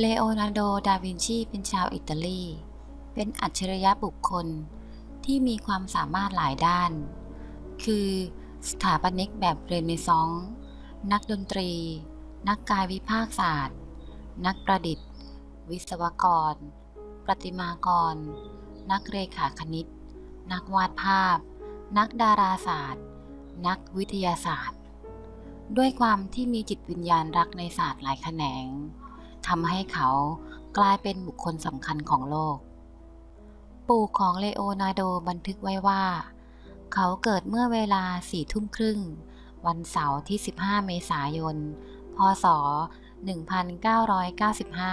เลโอนาร์โด ดาวินชี เป็นชาวอิตาลี เป็นอัจฉริยะบุคคลที่มีความสามารถหลายด้าน คือสถาปนิกแบบเรเนซองส์นักดนตรี นักกายวิภาคศาสตร์ นักประดิษฐ์ วิศวกร ประติมากร นักเรขาคณิต นักวาดภาพ นักดาราศาสตร์ นักวิทยาศาสตร์ ด้วยความที่มีจิตวิญญาณรักในศาสตร์หลายแขนง ทำให้เขากลายเป็นบุคคลสำคัญของโลก ปู่ของเลโอนาร์โดบันทึกไว้ว่า เขาเกิดเมื่อเวลาสี่ทุ่มครึ่ง วันเสาร์ที่ 15 เมษายน พศ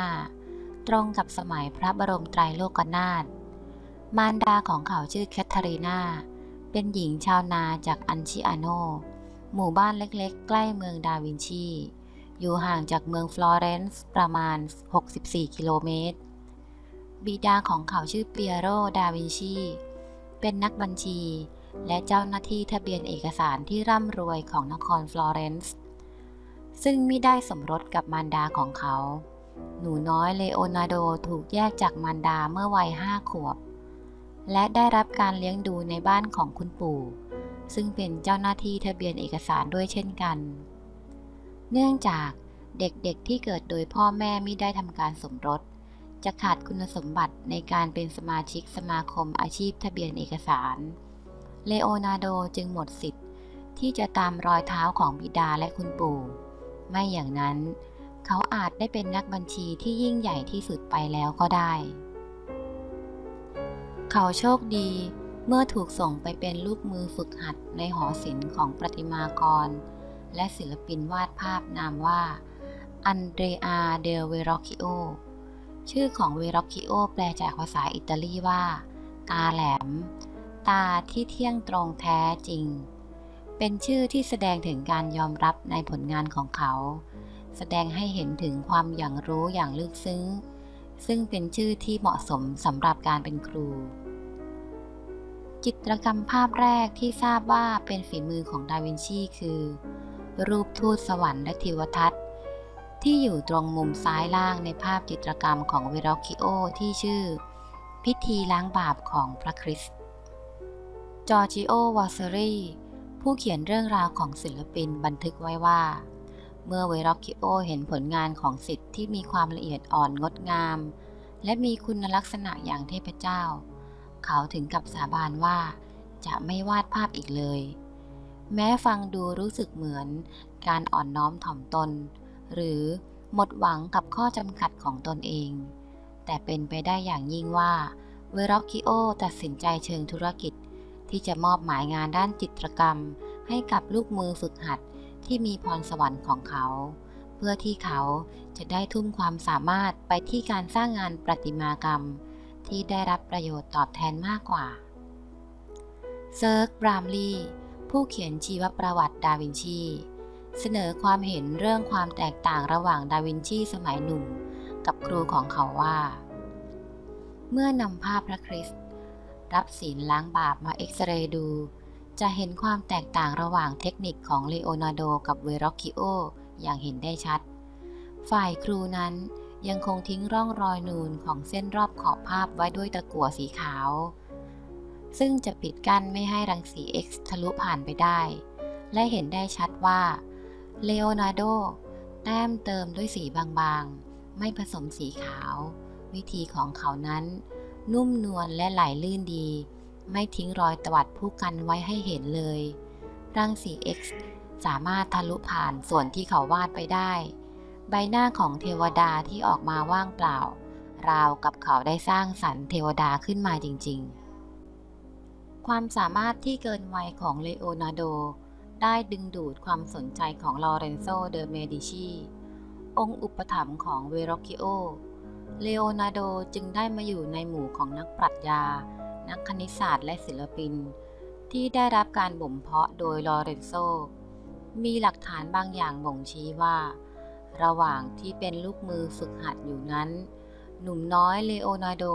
1995 ตรงกับสมัยพระบรมไตรโลกนาถมารดาของเขาชื่อแคทเธอรีนาเป็นหญิงชาวนาจากอันชิอาโน หมู่บ้านเล็กๆ ใกล้เมืองดาวินชี อยู่ห่างจากเมืองฟลอเรนซ์ประมาณ 64 กิโลเมตร บิดาของเขาชื่อเปียโร ดาวินชี เป็นนักบัญชี และเจ้าหน้าที่ทะเบียนเอกสารที่ร่ำรวยของนครฟลอเรนซ์ซึ่งไมิได้สมรสกับมารดาของเขา หนูน้อยเลโอนาร์โดถูกแยกจากมารดาเมื่อวัยห้าขวบ และได้รับการเลี้ยงดูในบ้านของคุณปู่ ซึ่งเป็นเจ้าหน้าที่ทะเบียนเอกสารด้วยเช่นกัน เนื่องจากเด็กๆที่เกิดโดยพ่อแม่ไม่ได้ทำการสมรส จะขาดคุณสมบัติในการเป็นสมาชิกสมาคมอาชีพทะเบียนเอกสาร เลโอนาร์โดจึงหมดสิทธิ์ ที่จะตามรอยเท้าของบิดาและคุณปู่ ไม่อย่างนั้น เขาอาจได้เป็นนักบัญชีที่ยิ่งใหญ่ที่สุดไปแล้วก็ได้ เขาโชคดีเมื่อถูกส่งไปเป็นลูกมือฝึกหัดในหอศิลป์ของประติมากร และศิลปินวาดภาพนามว่าอันเดรอา เดลเวรคิโอ ชื่อของเวรคิโอแปลจากภาษาอิตาลีว่า ตาแหลม ตาที่เที่ยงตรงแท้จริง เป็นชื่อที่แสดงถึงการยอมรับในผลงานของเขา แสดงให้เห็นถึงความอย่างรู้อย่างลึกซึ้ง ซึ่งเป็นชื่อที่เหมาะสมสำหรับการเป็นครู จิตรกรรมภาพแรกที่ทราบว่าเป็นฝีมือของดาวินชีคือ รูปทูตสวรรค์และทิวทัศน์ ที่อยู่ตรงมุมซ้ายล่างในภาพจิตรกรรมของเวรคิโอที่ชื่อ พิธีล้างบาปของพระคริสต์จอร์จิโอวาเซรีผู้เขียนเรื่องราวของศิลปินบันทึกไว้ว่า เมื่อเวรคิโอเห็นผลงานของสิทธิ์ที่มีความละเอียดอ่อนงดงาม และมีคุณลักษณะอย่างเทพเจ้า เขาถึงกับสาบานว่าจะไม่วาดภาพอีกเลย แม้ฟังดูรู้สึกเหมือนการอ่อนน้อมถ่อมตน หรือหมดหวังกับข้อจำกัดของตนเอง แต่เป็นไปได้อย่างยิ่งว่าเวร o คิโอตัดสินใจเชิงธุรกิจ ที่จะมอบหมายงานด้านจิตรกรรม ให้กับลูกมือฝึกหัดที่มีพรสวรรค์ของเขา เพื่อที่เขาจะได้ทุ่มความสามารถไปที่การสร้างงานประติมากรรม ที่ได้รับประโยชน์ตอบแทนมากกว่าเซิร์กบรามลี ผู้เขียนชีวประวัติดาวินชี เสนอความเห็นเรื่องความแตกต่างระหว่างดาวินชีสมัยหนุ่ม กับครูของเขาว่า เมื่อนำภาพพระคริสต์รับศีลล้างบาปมาเอ็กซเรย์ดู จะเห็นความแตกต่างระหว่างเทคนิคของเลโอนาร์โดกับเวร o คิโออย่างเห็นได้ชัด ฝ่ายครูนั้นยังคงทิ้งร่องรอยนูนของเส้นรอบขอบภาพไว้ด้วยตะกั่วสีขาว ซึ่งจะปิดกั้นไม่ให้รังสี X ทะลุผ่านไปได้ และเห็นได้ชัดว่าเลโอนาร์โดแต้มเติมด้วยสีบางๆ ไม่ผสมสีขาว วิธีของเขานั้น นุ่มนวลและไหลลื่นดี ไม่ทิ้งรอยตวัดผู้กันไว้ให้เห็นเลย รังสี X สามารถทะลุผ่านส่วนที่เขาวาดไปได้ ใบหน้าของเทวดาที่ออกมาว่างเปล่า ราวกับเขาได้สร้างสรรค์เทวดาขึ้นมาจริง ๆ ความสามารถที่เกินวัยของเลโอนาร์โด ได้ดึงดูดความสนใจของลอเรนโซ เดอเมดิชี องค์อุปถัมภ์ของเวโรคิโอ เลโอนาร์โดจึงได้มาอยู่ในหมู่ของนักปรัชญา นักคณิตศาสตร์และศิลปิน ที่ได้รับการบ่มเพาะโดยลอเรนโซ มีหลักฐานบางอย่างบ่งชี้ว่า ระหว่างที่เป็นลูกมือฝึกหัดอยู่นั้น หนุ่มน้อยเลโอนาร์โด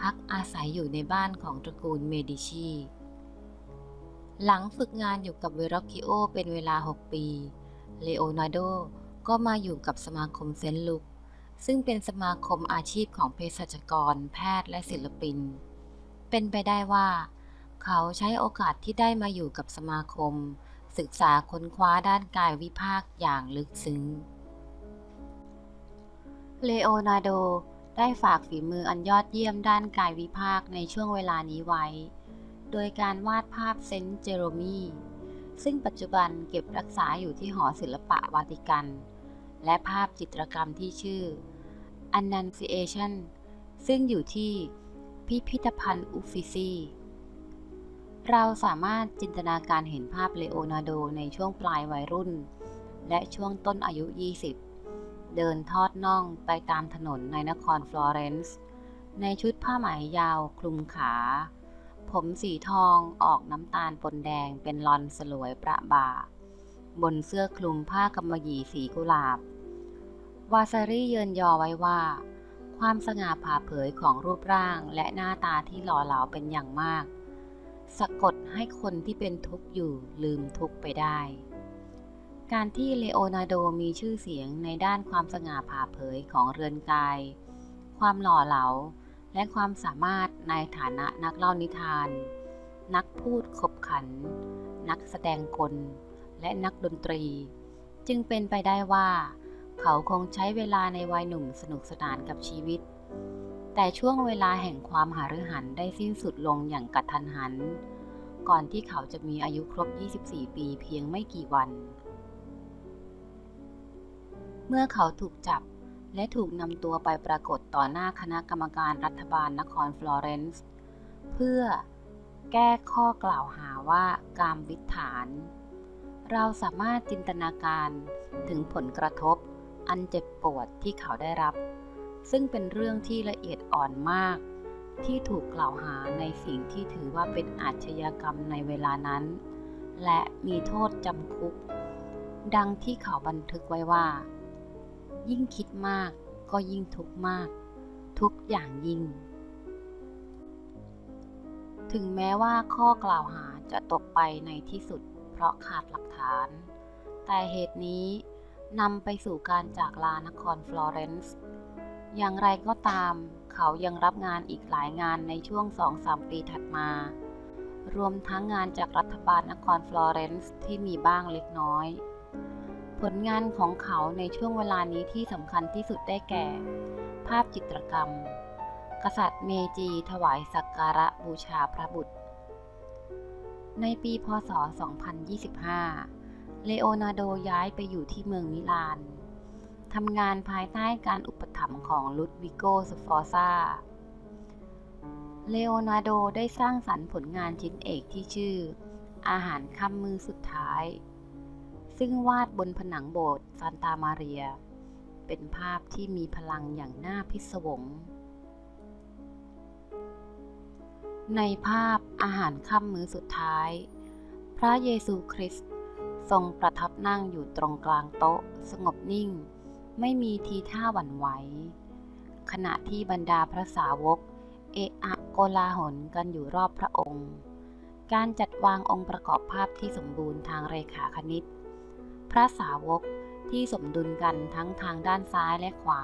พักอาศัยอยู่ในบ้านของตระกูลเมดิชี หลังฝึกงานอยู่กับเวร o คิโอเป็นเวลา 6 ปี เลโอนาร์โดก็มาอยู่กับสมาคมเซนต์ลุก ซึ่งเป็นสมาคมอาชีพของเภสัชกร แพทย์และศิลปิน เป็นไปได้ว่า เขาใช้โอกาสที่ได้มาอยู่กับสมาคม ศึกษาค้นคว้าด้านกายวิภาคอย่างลึกซึ้ง เลโอนาร์โด ได้ฝากฝีมืออันยอดเยี่ยมด้านกายวิภาคในช่วงเวลานี้ไว้ โดยการวาดภาพเซนต์เจโรมีซึ่งปัจจุบันเก็บรักษาอยู่ที่หอศิลปะวาติกัน และภาพจิตรกรรมที่ชื่อ Annunciation ซึ่งอยู่ที่พิพิธภัณฑ์อุฟฟิซีเราสามารถจินตนาการเห็นภาพเลโอนาร์โดในช่วงปลายวัยรุ่น และช่วงต้นอายุ 20 เดินทอดน่องไปตามถนนในนครฟลอเรนซ์ ในชุดผ้าไหมยาวคลุมขา ผมสีทองออกน้ำตาลปนแดงเป็นลอนสลวยประบา บนเสื้อคลุมผ้ากำมะหยี่สีกุหลาบ วาซารีเยินยอไว้ว่า ความสง่าผ่าเผยของรูปร่างและหน้าตาที่หล่อเหลาเป็นอย่างมาก สะกดให้คนที่เป็นทุกข์อยู่ลืมทุกข์ไปได้ การที่เลโอนาร์โดมีชื่อเสียงในด้านความสง่าผ่าเผยของเรือนกาย ความหล่อเหลา และความสามารถในฐานะนักเล่านิทาน นักพูดขบขัน นักแสดงกล และนักดนตรี จึงเป็นไปได้ว่า เขาคงใช้เวลาในวัยหนุ่มสนุกสนานกับชีวิต แต่ช่วงเวลาแห่งความหาฤหันได้สิ้นสุดลงอย่างกระทันหัน ก่อนที่เขาจะมีอายุครบ 24 ปีเพียงไม่กี่วัน เมื่อเขาถูกจับ และถูกนำตัวไปปรากฏต่อหน้าคณะกรรมการรัฐบาลนครฟลอเรนซ์เพื่อแก้ข้อกล่าวหาว่ากามวิถาน เราสามารถจินตนาการถึงผลกระทบ อันเจ็บปวดที่เขาได้รับ ซึ่งเป็นเรื่องที่ละเอียดอ่อนมาก ที่ถูกกล่าวหาในสิ่งที่ถือว่าเป็นอาชญากรรมในเวลานั้น และมีโทษจำคุก ดังที่เขาบันทึกไว้ว่า ยิ่งคิดมากก็ยิ่งทุกข์มาก ทุกอย่างยิ่ง ถึงแม้ว่าข้อกล่าวหาจะตกไปในที่สุด เพราะขาดหลักฐาน แต่เหตุนี้นำไปสู่การจากลานครฟลอเรนซ์อย่างไรก็ตาม เขายังรับงานอีกหลายงานในช่วง2-3ปีถัดมา รวมทั้งงานจากรัฐบาลนครฟลอเรนซ์ที่มีบ้างเล็กน้อย ผลงานของเขาในช่วงเวลานี้ที่สำคัญที่สุดได้แก่ ภาพจิตรกรรม กษัตริย์เมจีถวายสักการะบูชาพระบุตร ในปีพศ 2025 เลโอนาร์โดย้ายไปอยู่ที่เมืองมิลานทำงานภายใต้การอุปถัมภ์ของลุดวิโกสฟอร์ซาเลโอนาร์โดได้สร้างสรรค์ผลงานชิ้นเอกที่ชื่อ อาหารค่ำมือสุดท้าย ซึ่งวาดบนผนังโบสถ์ซานตามาเรีย เป็นภาพที่มีพลังอย่างน่าพิศวง ในภาพอาหารค่ำมื้อสุดท้าย พระเยซูคริสต์ทรงประทับนั่งอยู่ตรงกลางโต๊ะ สงบนิ่ง ไม่มีทีท่าหวั่นไหว ขณะที่บรรดาพระสาวก เอะอะโกลาหลกันอยู่รอบพระองค์การจัดวางองค์ประกอบภาพที่สมบูรณ์ทางเรขาคณิต พระสาวกที่สมดุลกันทั้งทางด้านซ้ายและขวา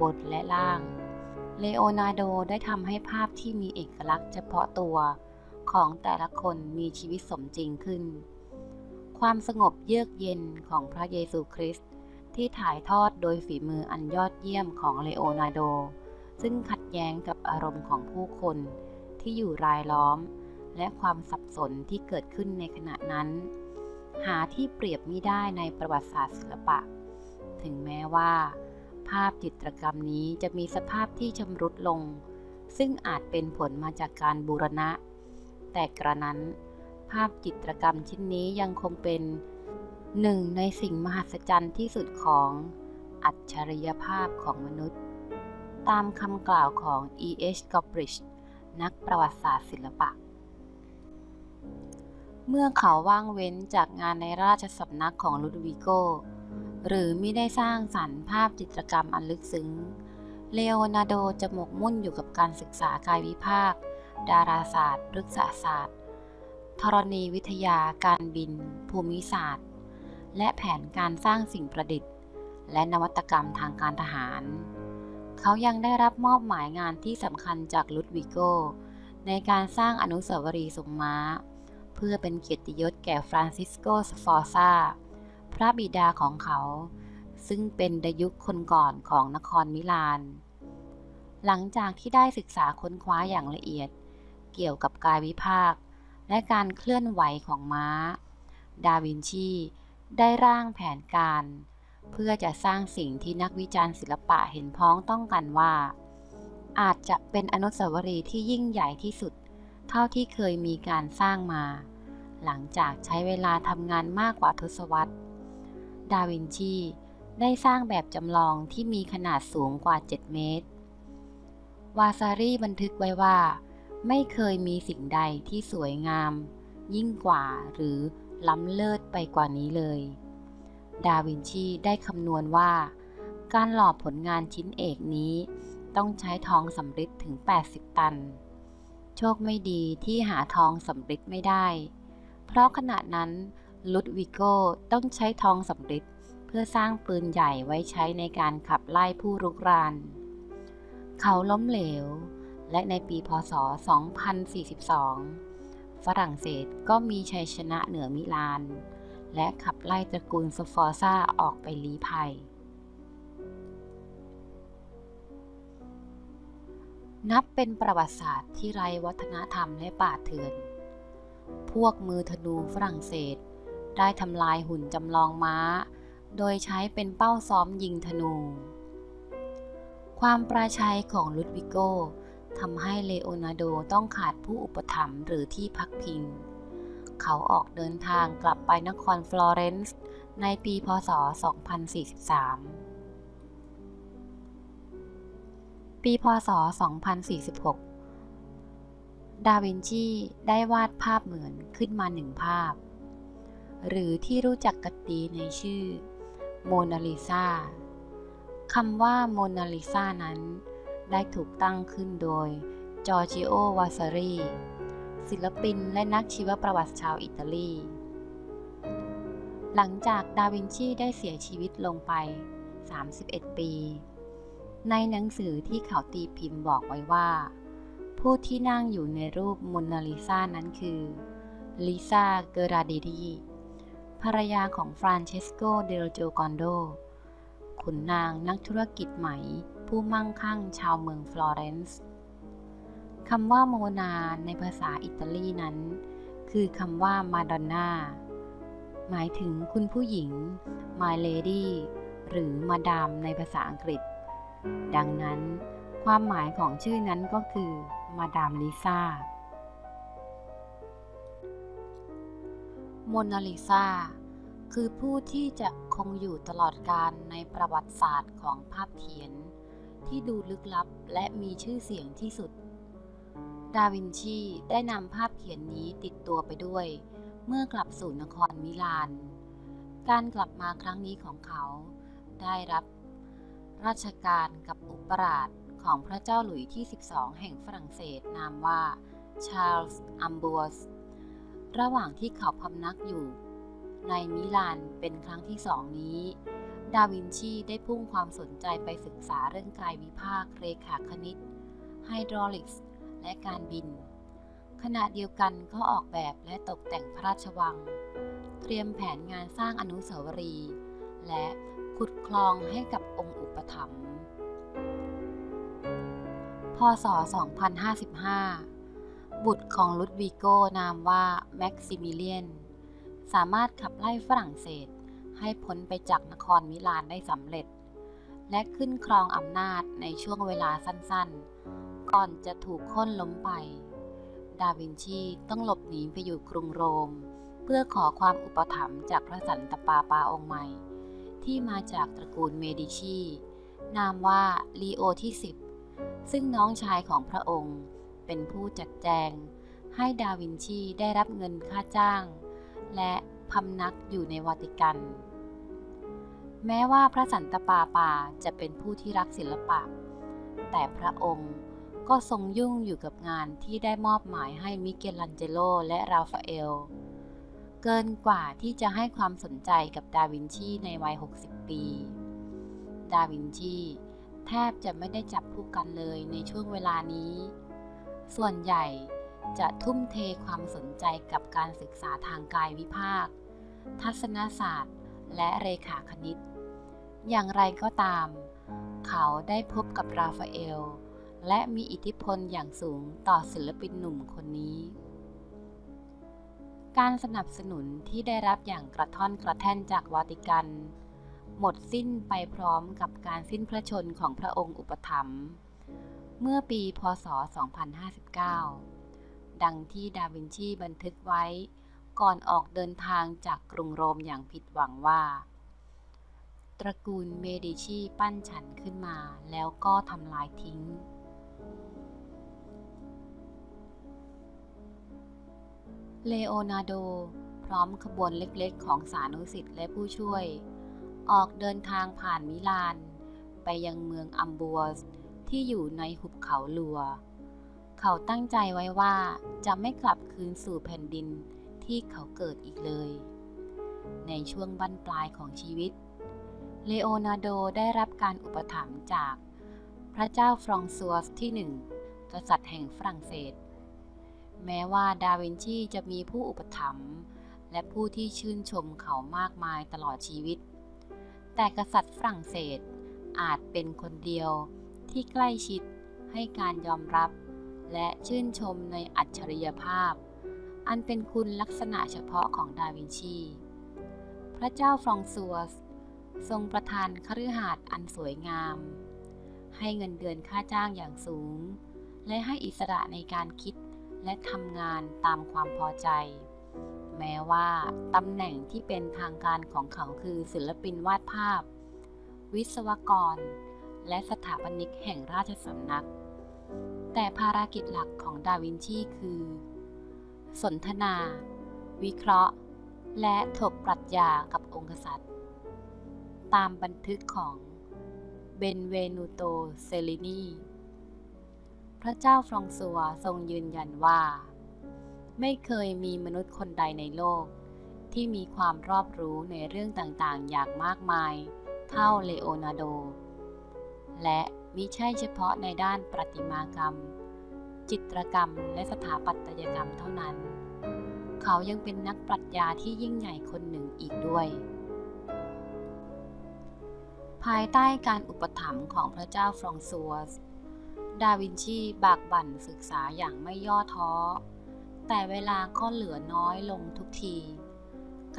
บนและล่าง เลโอนาร์โดได้ทำให้ภาพที่มีเอกลักษณ์เฉพาะตัว ของแต่ละคนมีชีวิตสมจริงขึ้น ความสงบเยือกเย็นของพระเยซูคริสต์ที่ถ่ายทอดโดยฝีมืออันยอดเยี่ยมของเลโอนาร์โด ซึ่งขัดแย้งกับอารมณ์ของผู้คนที่อยู่รายล้อม และความสับสนที่เกิดขึ้นในขณะนั้น หาที่เปรียบมิได้ในประวัติศาสตร์ศิลปะ ถึงแม้ว่า ภาพจิตรกรรมนี้จะมีสภาพที่ชำรุดลง ซึ่งอาจเป็นผลมาจากการบูรณะ แต่กระนั้น ภาพจิตรกรรมชิ้นนี้ยังคงเป็นหนึ่งในสิ่งมหัศจรรย์ที่สุดของอัจฉริยภาพของมนุษย์ ตามคำกล่าวของ E.H. g o b r i d g e นักประวัติศาสตร์ศิลปะ เมื่อเขาว่างเว้นจากงานในราชสำนักของลุดวิโก หรือไม่ได้สร้างสรรค์ภาพจิตรกรรมอันลึกซึ้ง เลโอนาร์โดจะหมกมุ่นอยู่กับการศึกษากายวิภาค ดาราศาสตร์พฤกษศาสตร์ ธรณีวิทยาการบิน ภูมิศาสตร์ และแผนการสร้างสิ่งประดิษฐ์ และนวัตกรรมทางการทหาร เขายังได้รับมอบหมายงานที่สำคัญจากลุดวิโก ในการสร้างอนุสาวรีย์ทรงม้า เพื่อเป็นเกียรติยศแก่ฟรานซิสโกสฟอร์ซาพระบิดาของเขา ซึ่งเป็นดยุคคนก่อนของนครมิลาน หลังจากที่ได้ศึกษาค้นคว้าอย่างละเอียด เกี่ยวกับกายวิภาค และการเคลื่อนไหวของม้า ดาวินชี ได้ร่างแผนการ เพื่อจะสร้างสิ่งที่นักวิจารณ์ศิลปะเห็นพ้องต้องกันว่า อาจจะเป็นอนุสาวรีย์ที่ยิ่งใหญ่ที่สุด เท่าที่เคยมีการสร้างมา หลังจากใช้เวลาทำงานมากกว่าทศวรรษ ดาวินชีได้สร้างแบบจำลองที่มีขนาดสูงกว่า 7 เมตร วาซารีบันทึกไว้ว่า ไม่เคยมีสิ่งใดที่สวยงาม ยิ่งกว่าหรือล้ำเลิศไปกว่านี้เลย ดาวินชีได้คำนวณว่า การหล่อผลงานชิ้นเอกนี้ ต้องใช้ทองสำริดถึง 80 ตัน โชคไม่ดีที่หาทองสำริดไม่ได้ เพราะขณะนั้นลุดวิโกต้องใช้ทองสำริดเพื่อสร้างปืนใหญ่ไว้ใช้ในการขับไล่ผู้รุกราน เขาล้มเหลว และในปีพศ 2042 ฝรั่งเศสก็มีชัยชนะเหนือมิลาน และขับไล่ตระกูลสฟอร์ซาออกไปลี้ภัย นับเป็นประวัติศาสตร์ที่ไร้วัฒนธรรมและป่าเถื่อน พวกมือธนูฝรั่งเศส ได้ทำลายหุ่นจำลองม้า โดยใช้เป็นเป้าซ้อมยิงธนู ความปราชัยของลุดวิโกทำให้เลโอนาร์โดต้องขาดผู้อุปถัมภ์หรือที่พักพิง เขาออกเดินทางกลับไปนครฟลอเรนซ์ในปีพศ 2043 ปีพศ 2046 ดาวินชีได้วาดภาพเหมือนขึ้นมาหนึ่งภาพ หรือที่รู้จักกันดีในชื่อโมนาลิซาคำว่าโมนาลิซานั้น ได้ถูกตั้งขึ้นโดยจอร์จิโอ วาซารีศิลปินและนักชีวประวัติชาวอิตาลี หลังจากดาวินชีได้เสียชีวิตลงไป 31 ปี ในหนังสือที่เขาตีพิมพ์บอกไว้ว่า ผู้ที่นั่งอยู่ในรูปโมนาลิซานั้นคือลิซาเกราเดรีภรรยาของฟรานเชสโก เดลโจกอนโด ขุนนางนักธุรกิจไหม ผู้มั่งคั่งชาวเมืองฟลอเรนซ์คำว่าโมนาในภาษาอิตาลีนั้น คือคำว่ามาดอนน่า หมายถึงคุณผู้หญิง my lady หรือมาดามในภาษาอังกฤษ ดังนั้นความหมายของชื่อนั้นก็คือมาดามลิซ่าโมนาลิซาคือผู้ที่จะคงอยู่ตลอดกาลในประวัติศาสตร์ของภาพเขียน ที่ดูลึกลับและมีชื่อเสียงที่สุด ดาวินชีได้นำภาพเขียนนี้ติดตัวไปด้วย เมื่อกลับสู่นครมิลาน การกลับมาครั้งนี้ของเขาได้รับ ราชการกับอุปราชของพระเจ้าหลุยที่ 12 แห่งฝรั่งเศสนามว่าชาร์ลส์อัมบัวสระหว่างที่เขาพำนักอยู่ ในมิลานเป็นครั้งที่สองนี้ ดาวินชีได้พุ่งความสนใจไปศึกษาเรื่องกายวิภาคเรขาคณิต ไฮดรอลิกส์ และการบิน ขณะเดียวกันก็ออกแบบและตกแต่งพระราชวัง เตรียมแผนงานสร้างอนุสาวรีย์และขุดคลองให้กับองค์ ปถัมภ์พศ 2055 บุตรของลุดวิโกนามว่าแม็กซิมิเลียน สามารถขับไล่ฝรั่งเศสให้พ้นไปจากนครมิลานได้สำเร็จ และขึ้นครองอำนาจในช่วงเวลาสั้นๆ ก่อนจะถูกค้นล้มไป ดาวินชีต้องหลบหนีไปอยู่กรุงโรม เพื่อขอความอุปถัมภ์จากพระสันตะปาปาองค์ใหม่ ที่มาจากตระกูลเมดิชี นามว่าลีโอที่ 10 ซึ่งน้องชายของพระองค์เป็นผู้จัดแจง ให้ดาวินชีได้รับเงินค่าจ้าง และพำนักอยู่ในวาติกัน แม้ว่าพระสันตปาปาจะเป็นผู้ที่รักศิลปะ แต่พระองค์ก็ทรงยุ่งอยู่กับงานที่ได้มอบหมายให้มิเกลันเจโลและราฟาเอล เกินกว่าที่จะให้ความสนใจกับดาวินชีในวัย 60 ปี ดาวินชีแทบจะไม่ได้จับคู่กันเลยในช่วงเวลานี้ ส่วนใหญ่จะทุ่มเทความสนใจกับการศึกษาทางกายวิภาค ทัศนศาสตร์ และเรขาคณิต อย่างไรก็ตาม เขาได้พบกับราฟาเอล และมีอิทธิพลอย่างสูงต่อศิลปินหนุ่มคนนี้ การสนับสนุนที่ได้รับอย่างกระท่อนกระแท่นจากวาติกัน หมดสิ้นไปพร้อมกับการสิ้นพระชนของพระองค์อุปถัมภ์เมื่อปีพศ 2059 ดังที่ดาวินชีบันทึกไว้ก่อนออกเดินทางจากกรุงโรมอย่างผิดหวังว่า ตระกูลเมดิชีปั้นฉันขึ้นมาแล้วก็ทำลายทิ้ง เลโอนาร์โด พร้อมขบวนเล็กๆ ของสานุสิทธิ์และผู้ช่วย ออกเดินทางผ่านมิลาน ไปยังเมืองอัมบัวสที่อยู่ในหุบเขาลัว เขาตั้งใจไว้ว่าจะไม่กลับคืนสู่แผ่นดินที่เขาเกิดอีกเลย ในช่วงบั้นปลายของชีวิต เลโอนาร์โดได้รับการอุปถัมภ์จาก พระเจ้าฟรองซัวสที่หนึ่งกษัตริย์แห่งฝรั่งเศส แม้ว่าดาวินชีจะมีผู้อุปถัมภ์และผู้ที่ชื่นชมเขามากมายตลอดชีวิต แต่กษัตริย์ฝรั่งเศสอาจเป็นคนเดียวที่ใกล้ชิดให้การยอมรับ และชื่นชมในอัจฉริยภาพ อันเป็นคุณลักษณะเฉพาะของดาวินชี พระเจ้าฟรองซัวสทรงประทานคฤหาสน์อันสวยงาม ให้เงินเดือนค่าจ้างอย่างสูง และให้อิสระในการคิด และทำงานตามความพอใจ แม้ว่าตำแหน่งที่เป็นทางการของเขาคือศิลปินวาดภาพ วิศวกร และสถาปนิกแห่งราชสำนัก แต่ภารกิจหลักของดาวินชีคือ สนทนา วิเคราะห์ และถกปรัชญากับองค์กษัตริย์ ตามบันทึกของเบนเวนูโต เซลินี พระเจ้าฟรองซัวทรงยืนยันว่า ไม่เคยมีมนุษย์คนใดในโลก ที่มีความรอบรู้ในเรื่องต่างๆ อย่างมากมาย เท่าเลโอนาร์โด และมิใช่เฉพาะในด้านประติมากรรม จิตรกรรมและสถาปัตยกรรมเท่านั้น เขายังเป็นนักปรัชญาที่ยิ่งใหญ่คนหนึ่งอีกด้วย ภายใต้การอุปถัมภ์ของพระเจ้าฟรองซัวส ดาวินชีบากบั่นศึกษาอย่างไม่ย่อท้อ แต่เวลาก็เหลือน้อยลงทุกที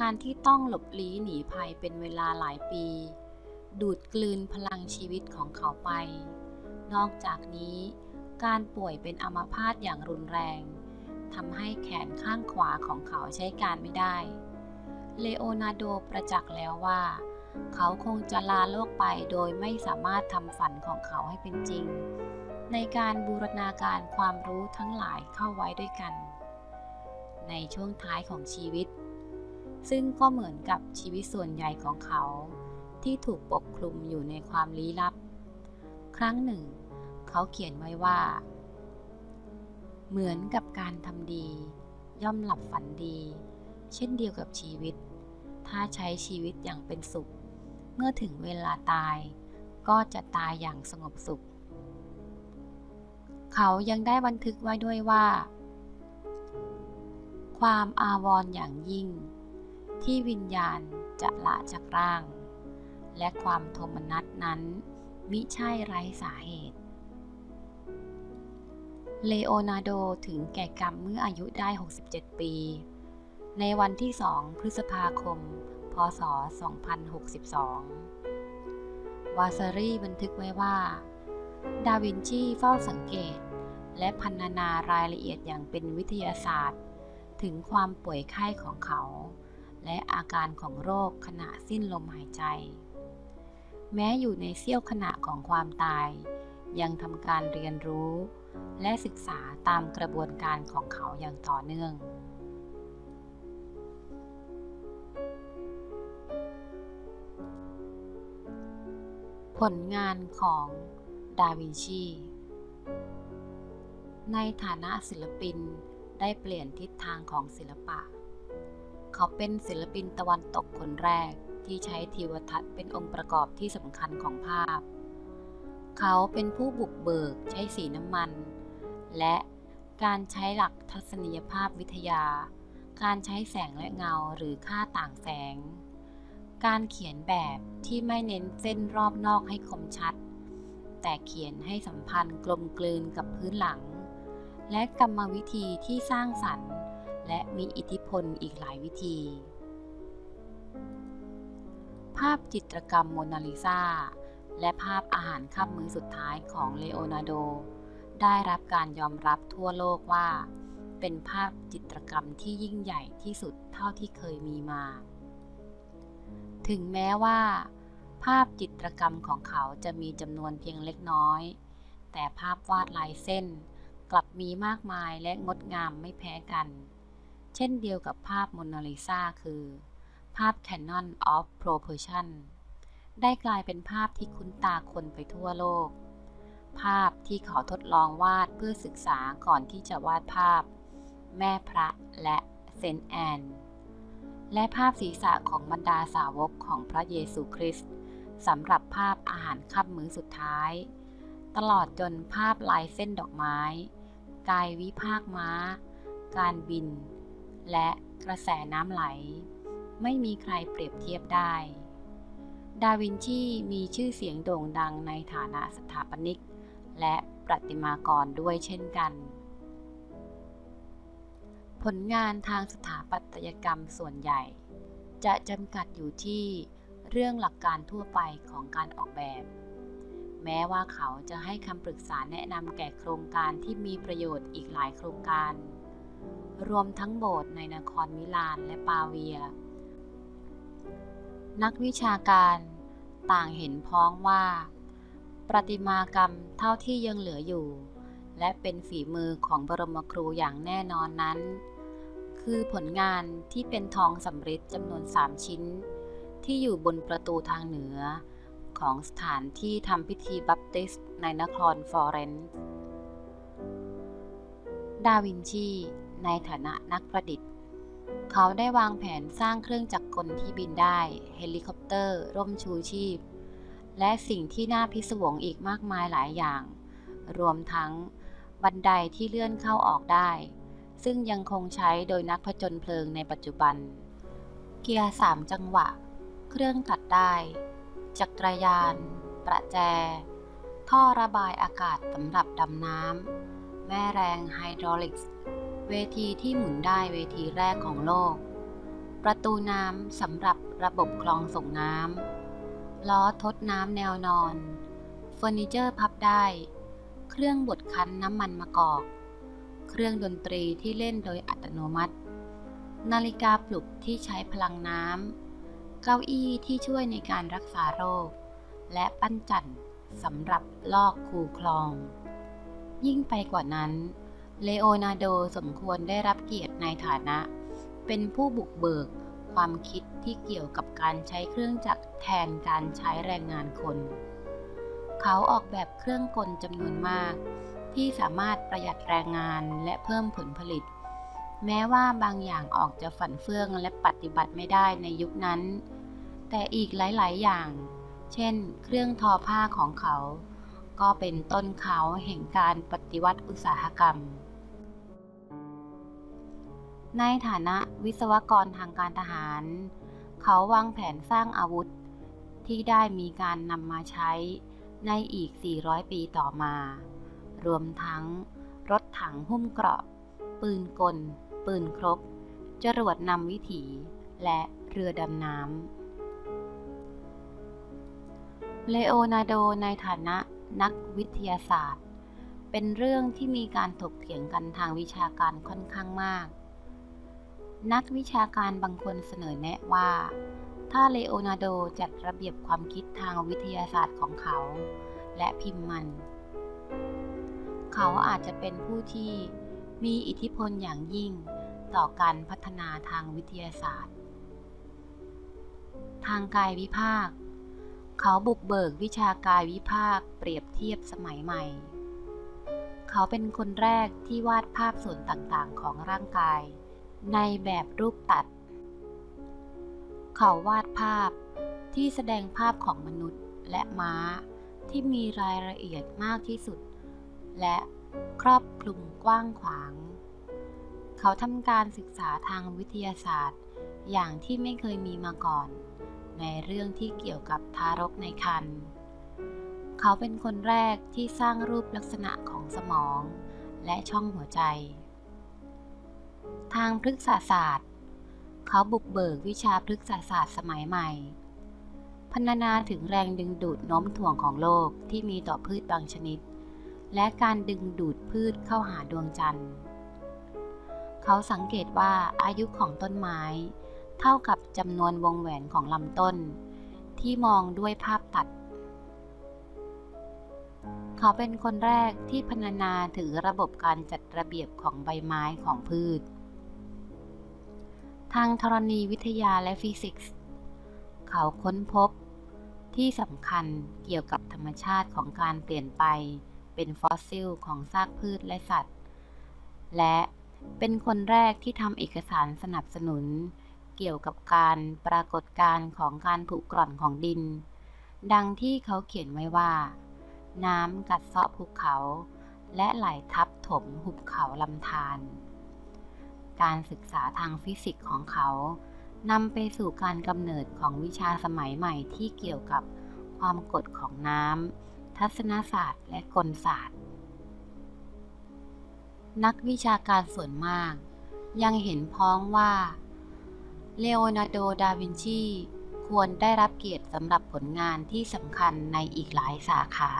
การที่ต้องหลบลี้หนีภัยเป็นเวลาหลายปี ดูดกลืนพลังชีวิตของเขาไป นอกจากนี้ การป่วยเป็นอัมพาตอย่างรุนแรงทำให้แขนข้างขวาของเขาใช้การไม่ได้ เลโอนาร์โดประจักษ์แล้วว่า เขาคงจะลาโลกไปโดยไม่สามารถทำฝันของเขาให้เป็นจริง ในการบูรณาการความรู้ทั้งหลายเข้าไว้ด้วยกัน ในช่วงท้ายของชีวิต ซึ่งก็เหมือนกับชีวิตส่วนใหญ่ของเขา ที่ถูกปกคลุมอยู่ในความลี้ลับ ครั้งหนึ่ง เขาเขียนไว้ว่า เหมือนกับการทำดี ย่อมหลับฝันดี เช่นเดียวกับชีวิต ถ้าใช้ชีวิตอย่างเป็นสุข เมื่อถึงเวลาตาย ก็จะตายอย่างสงบสุข เขายังได้บันทึกไว้ด้วยว่า ความอาวรณ์อย่างยิ่ง ที่วิญญาณจะละจากร่าง และความโทมนัสนั้น มิใช่ไร้สาเหตุ เลโอนาร์โดถึงแก่กรรมเมื่ออายุได้ 67 ปี ในวันที่ 2 พฤษภาคม พศ 2062 วาซารีบันทึกไว้ว่า ดาวินชีเฝ้าสังเกต และพันนารายละเอียดอย่างเป็นวิทยาศาสตร์ ถึงความป่วยไข้ของเขา และอาการของโรคขณะสิ้นลมหายใจ แม้อยู่ในเสี้ยวขณะของความตาย ยังทำการเรียนรู้ และศึกษาตามกระบวนการของเขาอย่างต่อเนื่องผลงานของ ดาวินชี ในฐานะศิลปินได้เปลี่ยนทิศทางของศิลปะ เขาเป็นศิลปินตะวันตกคนแรกที่ใช้ทิวทัศน์เป็นองค์ประกอบที่สำคัญของภาพ เขาเป็นผู้บุกเบิกใช้สีน้ำมัน และการใช้หลักทัศนียภาพวิทยา การใช้แสงและเงาหรือค่าต่างแสง การเขียนแบบที่ไม่เน้นเส้นรอบนอกให้คมชัด แต่เขียนให้สัมพันธ์กลมกลืนกับพื้นหลัง และกรรมวิธีที่สร้างสรรค์ และมีอิทธิพลอีกหลายวิธี ภาพจิตรกรรมโมนาลิซาและภาพอาหารค่ำมื้อสุดท้ายของเลโอนาร์โด ได้รับการยอมรับทั่วโลกว่า เป็นภาพจิตรกรรมที่ยิ่งใหญ่ที่สุดเท่าที่เคยมีมา ถึงแม้ว่า ภาพจิตรกรรมของเขาจะมีจำนวนเพียงเล็กน้อย แต่ภาพวาดลายเส้น กลับมีมากมายและงดงามไม่แพ้กัน เช่นเดียวกับภาพโมนาลิซาคือ ภาพ Canon of Proportion ได้กลายเป็นภาพที่คุ้นตาคนไปทั่วโลก ภาพที่เขาทดลองวาดเพื่อศึกษาก่อนที่จะวาดภาพ แม่พระและเซนต์แอนและภาพศีรษะของบรรดาสาวกของพระเยซูคริสต์ สำหรับภาพอาหารค่ำมื้อสุดท้าย ตลอดจนภาพลายเส้นดอกไม้ กายวิภาคม้า การบิน และกระแสน้ำไหล ไม่มีใครเปรียบเทียบได้ ดาวินชีมีชื่อเสียงโด่งดังในฐานะสถาปนิก และประติมากรด้วยเช่นกัน ผลงานทางสถาปัตยกรรมส่วนใหญ่ จะจำกัดอยู่ที่ เรื่องหลักการทั่วไปของการออกแบบ แม้ว่าเขาจะให้คำปรึกษาแนะนำแก่โครงการที่มีประโยชน์อีกหลายโครงการ รวมทั้งโบสถ์ในนครมิลานและปาเวีย นักวิชาการต่างเห็นพ้องว่า ประติมากรรมเท่าที่ยังเหลืออยู่ และเป็นฝีมือของบรมครูอย่างแน่นอนนั้น คือผลงานที่เป็นทองสำริดจำนวนสามชิ้น ที่อยู่บนประตูทางเหนือ ของสถานที่ทำพิธีบัพติสต์ในนครฟลอเรนซ์ ดาวินชี ในฐานะนักประดิษฐ์ เขาได้วางแผนสร้างเครื่องจักรกลที่บินได้ เฮลิคอปเตอร์ ร่มชูชีพ และสิ่งที่น่าพิศวงอีกมากมายหลายอย่าง รวมทั้งบันไดที่เลื่อนเข้าออกได้ ซึ่งยังคงใช้โดยนักผจญเพลิงในปัจจุบัน เกียร์สามจังหวะ เครื่องตัดได้ จักรยาน ประแจ ท่อระบายอากาศสำหรับดำน้ำ แม่แรงไฮดรอลิกส์ เวทีที่หมุนได้เวทีแรกของโลก ประตูน้ำสำหรับระบบคลองส่งน้ำ ล้อทดน้ำแนวนอนเฟอร์นิเจอร์พับได้ เครื่องบดคั้นน้ำมันมะกอก เครื่องดนตรีที่เล่นโดยอัตโนมัติ นาฬิกาปลุกที่ใช้พลังน้ำ เก้าอี้ที่ช่วยในการรักษาโรค และปั้นจั่นสำหรับลอกคูคลอง ยิ่งไปกว่านั้น เลโอนาร์โดสมควรได้รับเกียรติในฐานะ เป็นผู้บุกเบิกความคิดที่เกี่ยวกับการใช้เครื่องจักรแทนการใช้แรงงานคน เขาออกแบบเครื่องกลจำนวนมาก ที่สามารถประหยัดแรงงานและเพิ่มผลผลิต แม้ว่าบางอย่างออกจะฝันเฟื่องและปฏิบัติไม่ได้ในยุคนั้น แต่อีกหลาย ๆ อย่าง เช่น เครื่องทอผ้าของเขา ก็เป็นต้นเขาแห่งการปฏิวัติอุตสาหกรรม ในฐานะวิศวกรทางการทหาร เขาวางแผนสร้างอาวุธ ที่ได้มีการนำมาใช้ในอีก 400 ปีต่อมา รวมทั้งรถถังหุ้มเกราะ ปืนกล ปืนครบ จรวดนำวิถี และเรือดำน้ำ เลโอนาร์โดในฐานะนักวิทยาศาสตร์ เป็นเรื่องที่มีการถกเถียงกันทางวิชาการค่อนข้างมาก นักวิชาการบางคนเสนอแนะว่า ถ้าเลโอนาร์โดจัดระเบียบความคิดทางวิทยาศาสตร์ของเขา และพิมพ์มัน เขาอาจจะเป็นผู้ที่มีอิทธิพลอย่างยิ่ง ต่อการพัฒนาทางวิทยาศาสตร์ ทางกายวิภาค เขาบุกเบิกวิชากายวิภาคเปรียบเทียบสมัยใหม่ เขาเป็นคนแรกที่วาดภาพส่วนต่างๆของร่างกาย ในแบบรูปตัด เขาวาดภาพที่แสดงภาพของมนุษย์และม้าที่มีรายละเอียดมากที่สุด และครอบคลุมกว้างขวาง เขาทำการศึกษาทางวิทยาศาสตร์ อย่างที่ไม่เคยมีมาก่อน ในเรื่องที่เกี่ยวกับทารกในครรภ์เขาเป็นคนแรกที่สร้างรูปลักษณะของสมอง และช่องหัวใจ ทางพฤกษศาสตร์ เขาบุกเบิกวิชาพฤกษศาสตร์สมัยใหม่พรรณนาถึงแรงดึงดูดโน้มถ่วงของโลกที่มีต่อพืชบางชนิด และการดึงดูดพืชเข้าหาดวงจันทร์ เขาสังเกตว่าอายุของต้นไม้ เท่ากับจำนวนวงแหวนของลำต้น ที่มองด้วยภาพตัด เขาเป็นคนแรกที่พรรณนาถึงระบบการจัดระเบียบของใบไม้ของพืช ทางธรณีวิทยาและฟิสิกส์ เขาค้นพบที่สำคัญเกี่ยวกับธรรมชาติของการเปลี่ยนไปเป็นฟอสซิลของซากพืชและสัตว์ และ เป็นคนแรกที่ทำเอกสารสนับสนุน เกี่ยวกับการปรากฏการณ์ของการผุกร่อนของดิน ดังที่เขาเขียนไว้ว่า น้ำกัดเซาะภูเขา และไหลทับถมหุบเขาลำธารการศึกษาทางฟิสิกส์ของเขานำไปสู่การกำเนิดของวิชาสมัยใหม่ที่เกี่ยวกับความกดของน้ำทัศนศาสตร์และกลศาสตร์ นักวิชาการส่วนมาก ยังเห็นพ้องว่า เลโอนาร์โด ดาวินชี ควรได้รับเกียรติสำหรับผลงานที่สำคัญในอีกหลายสาขา